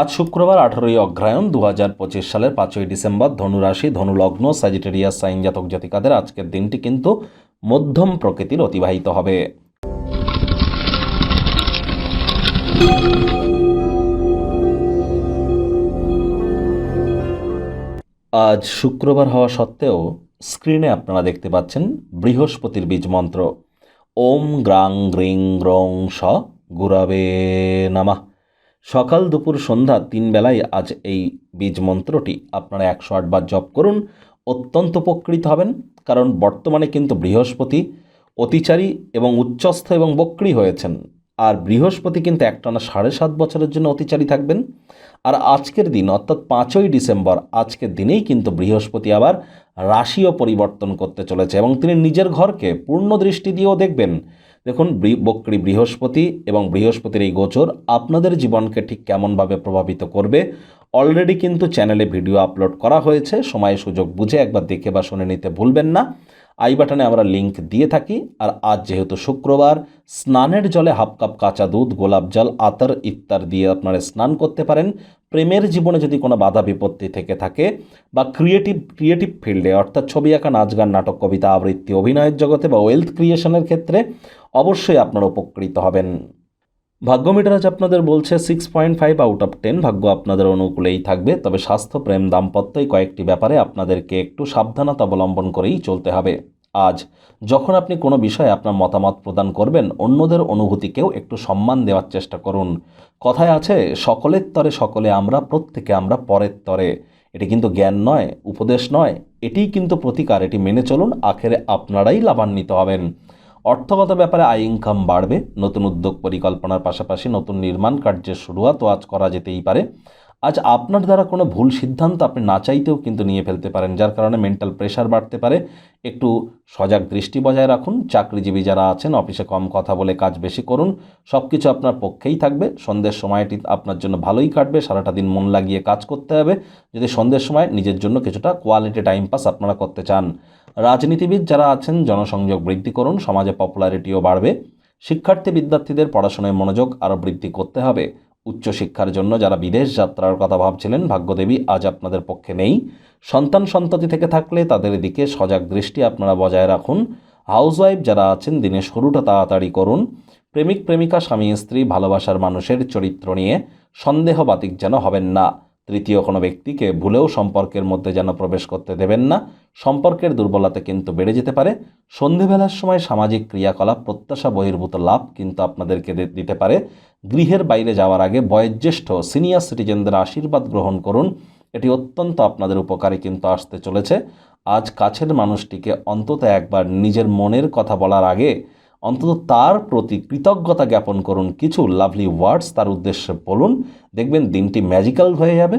আজ শুক্রবার আঠারোই অগ্রায়ণ দু হাজার পঁচিশ সালের পাঁচই ডিসেম্বর ধনুরাশি, ধনুলগ্ন স্যাজিটেরিয়াস সাইন জাতক জাতিকাদের আজকের দিনটি কিন্তু মধ্যম প্রকৃতির অতিবাহিত হবে। আজ শুক্রবার হওয়া সত্ত্বেও স্ক্রিনে আপনারা দেখতে পাচ্ছেন বৃহস্পতির বীজ মন্ত্র। ওম গ্রাং গ্রিং গ্রং স গুরাবে নামা। সকাল দুপুর সন্ধ্যা তিন বেলায় আজ এই বীজ মন্ত্রটি। আপনারা একশো আটবার জপ করুন, অত্যন্ত উপকৃত হবেন, কারণ বর্তমানে কিন্তু বৃহস্পতি অতিচারী এবং উচ্চস্থ এবং বক্রী হয়েছেন। আর বৃহস্পতি কিন্তু একটানা সাড়ে সাত বছরের জন্য অতিচারী থাকবেন। আর আজকের দিন, অর্থাৎ পাঁচই ডিসেম্বর, আজকের দিনেই কিন্তু বৃহস্পতি আবার রাশিও পরিবর্তন করতে চলেছে এবং তিনি নিজের ঘরকে পূর্ণ দৃষ্টি দিয়েও দেখবেন। দেখুন বক্রী বৃহস্পতি এবং বৃহস্পতির এই গোচর আপনাদের জীবনকে ঠিক কেমনভাবে প্রভাবিত করবে, অলরেডি কিন্তু চ্যানেলে ভিডিও আপলোড করা হয়েছে, সময় সুযোগ বুঝে একবার দেখে বা শুনে নিতে ভুলবেন না। আই বাটনে আমরা লিংক দিয়ে থাকি। আর আজ যেহেতু শুক্রবার, স্নানের জলে হাফ কাপ কাঁচা দুধ, গোলাপ জল, আতর ইত্যার দিয়ে আপনারা স্নান করতে পারেন। প্রেমের জীবনে যদি কোনো বাধা বিপত্তি থেকে থাকে বা ক্রিয়েটিভ ক্রিয়েটিভ ফিল্ডে অর্থাৎ ছবি আঁকা, নাচ গান, নাটক, কবিতা, আবৃত্তি, অভিনয়ের জগতে বা ওয়েলথ ক্রিয়েশনের ক্ষেত্রে অবশ্যই আপনারা উপকৃত হবেন। ভাগ্য মিটার আজ আপনাদের বলছে six point five out of ten ভাগ্য আপনাদের অনুকূলেই থাকবে, তবে স্বাস্থ্য, প্রেম দাম্পত্য এই কয়েকটি ব্যাপারে আপনাদেরকে একটু সাবধানতা অবলম্বন করেই চলতে হবে। আজ যখন আপনি কোনো বিষয়ে আপনার মতামত প্রদান করবেন, অন্যদের অনুভূতিকেও একটু সম্মান দেওয়ার চেষ্টা করুন। কথায় আছে, সকলের তরে সকলে আমরা, প্রত্যেকে আমরা পরের তরে। এটি কিন্তু জ্ঞান নয়, উপদেশ নয়, এটিই কিন্তু প্রতিকার। এটি মেনে চলুন, আখেরে আপনারাই লাভান্বিত হবেন। অর্থগত ব্যাপারে আয় ইনকাম বাড়বে, নতুন উদ্যোগ পরিকল্পনার পাশাপাশি নতুন নির্মাণ কার্যের শুরুয়াতও আজ করা যেতেই পারে। আজ আপনার দ্বারা কোনো ভুল সিদ্ধান্ত আপনি না চাইতেও কিন্তু নিয়ে ফেলতে পারেন, যার কারণে মেন্টাল প্রেশার বাড়তে পারে। একটু সজাগ দৃষ্টি বজায় রাখুন, চাকরিজীবী যারা আছেন অফিসে কম কথা বলে কাজ বেশি করুন সব কিছু আপনার পক্ষেই থাকবে। সন্ধ্যের সময়টি আপনার জন্য ভালোই কাটবে, সারাটা দিন মন লাগিয়ে কাজ করতে হবে। যদি সন্ধ্যের সময় নিজের জন্য কিছুটা কোয়ালিটি টাইম পাস আপনারা করতে চান রাজনীতিবিদ যারা আছেন, জনসংযোগ বৃদ্ধি করুন, সমাজে পপুলারিটিও বাড়বে, শিক্ষার্থী বিদ্যার্থীদের পড়াশোনায় মনোযোগ আরও বৃদ্ধি করতে হবে। উচ্চশিক্ষার জন্য যারা বিদেশ যাত্রার কথা ভাবছিলেন, ভাগ্যদেবী আজ আপনাদের পক্ষে নেই। সন্তান সন্ততি থেকে থাকলে তাদের দিকে সজাগ দৃষ্টি আপনারা বজায় রাখুন। হাউসওয়াইফ যারা আছেন দিনের শুরুটা তাড়াতাড়ি করুন। প্রেমিক, প্রেমিকা, স্বামী, স্ত্রী, ভালোবাসার মানুষের চরিত্র নিয়ে সন্দেহবাতিক যেন হবেন না। তৃতীয় কোনো ব্যক্তিকে ভুলেও সম্পর্কের মধ্যে যেন প্রবেশ করতে দেবেন না। সম্পর্কের দুর্বলতা কিন্তু বেড়ে যেতে পারে। সন্ধেবেলার সময় সামাজিক ক্রিয়াকলাপ, প্রত্যাশা, বহির্ভূত লাভ কিন্তু আপনাদেরকে দিতে পারে। গৃহের বাইরে যাওয়ার আগে বয়োজ্যেষ্ঠ সিনিয়র সিটিজেনদের আশীর্বাদ গ্রহণ করুন। এটি অত্যন্ত আপনাদের উপকারে কিন্তু আসতে চলেছে। আজ কাছের মানুষটিকে অন্তত একবার নিজের মনের কথা বলার আগে অন্তত তার প্রতি কৃতজ্ঞতা জ্ঞাপন করুন। কিছু লাভলি ওয়ার্ডস তার উদ্দেশ্যে বলুন। দেখবেন দিনটি ম্যাজিক্যাল হয়ে যাবে।